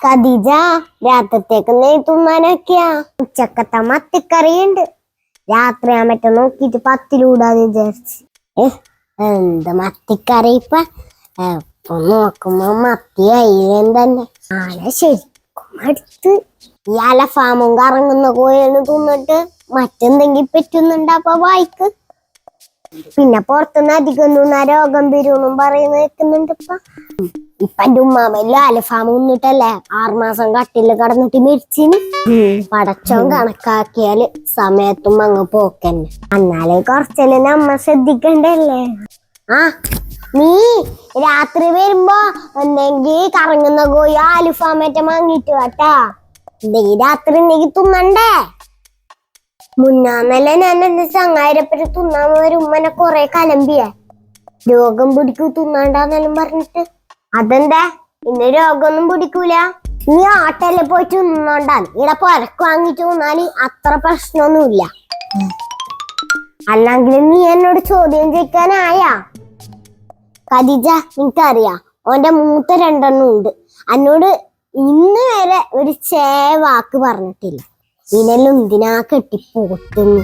ഖദീജ രാത്രിത്തേക്ക് നെയ് തിന്നാനൊക്കെയാ ഉച്ചക്കത്തെ മത്തിക്കറിയുണ്ട്. രാത്രി ആ മറ്റേ നോക്കിയിട്ട് പത്തിലൂടാന്ന് വിചാരിച്ച്. ഏ എന്ത് മത്തിക്കറി ഇപ്പ? എപ്പൊ നോക്കുമ്പോ മത്തി അയിലും തന്നെ. ആന ശരിക്കും അടുത്ത് ഈ അലഫാമും കറങ്ങുന്ന കോഴിയാണ് തിന്നിട്ട് മറ്റെന്തെങ്കിലും പറ്റുന്നുണ്ട്? അപ്പൊ വായിക്ക്. പിന്നെ പുറത്തുനിന്ന് അധികം ആ രോഗം വരുമെന്നും പറയുന്ന കേൾക്കുന്നുണ്ട് ഇപ്പൊ. ഇപ്പൊ എന്റെ ഉമ്മാമല്ല അലഫാം ഒന്നിട്ടല്ലേ ആറുമാസം കട്ടിൽ കടന്നിട്ട് മരിച്ചിന്. പടച്ചോൻ കണക്കാക്കിയാൽ സമയത്തും അങ്ങ് പോക്കന്നെ. എന്നാലേ കൊറച്ചെല്ലാം നമ്മ ശ്രദ്ധിക്കണ്ടല്ലേ? ആ നീ രാത്രി വരുമ്പോ എന്തെങ്കിൽ കറങ്ങുന്ന കോഴി ആലുഫാമേറ്റ വാങ്ങിട്ട് കേട്ടാ രാത്രി നീ തിന്നണ്ടേ? മുന്നാന്നല്ലേ ഞാൻ എന്റെ ഒരു ഉമ്മനെ കൊറേ കലമ്പിയ. രോഗം പിടിക്കൂ തിന്നാണ്ടെന്നെല്ലാം പറഞ്ഞിട്ട്. അതെന്താ? ഇന്ന് രോഗമൊന്നും പിടിക്കൂല. നീ ആട്ടല്ലേ പോയി തിന്നോണ്ടാണ് ഇവിടെ പുരക്ക് വാങ്ങിച്ചു തിന്നാൽ അത്ര പ്രശ്നമൊന്നുമില്ല അല്ലെങ്കിൽ നീ എന്നോട് ചോദ്യം ചോദിക്കാനായാ? ഖദീജ നിനക്കറിയാ ഓന്റെ മൂത്ത രണ്ടെണ്ണം ഉണ്ട് എന്നോട് ഇന്ന് വരെ ഒരു ചേ വാക്ക് പറഞ്ഞിട്ടില്ല. നിന്നെല്ലാം എന്തിനാ കെട്ടിപ്പോത്തുന്നു?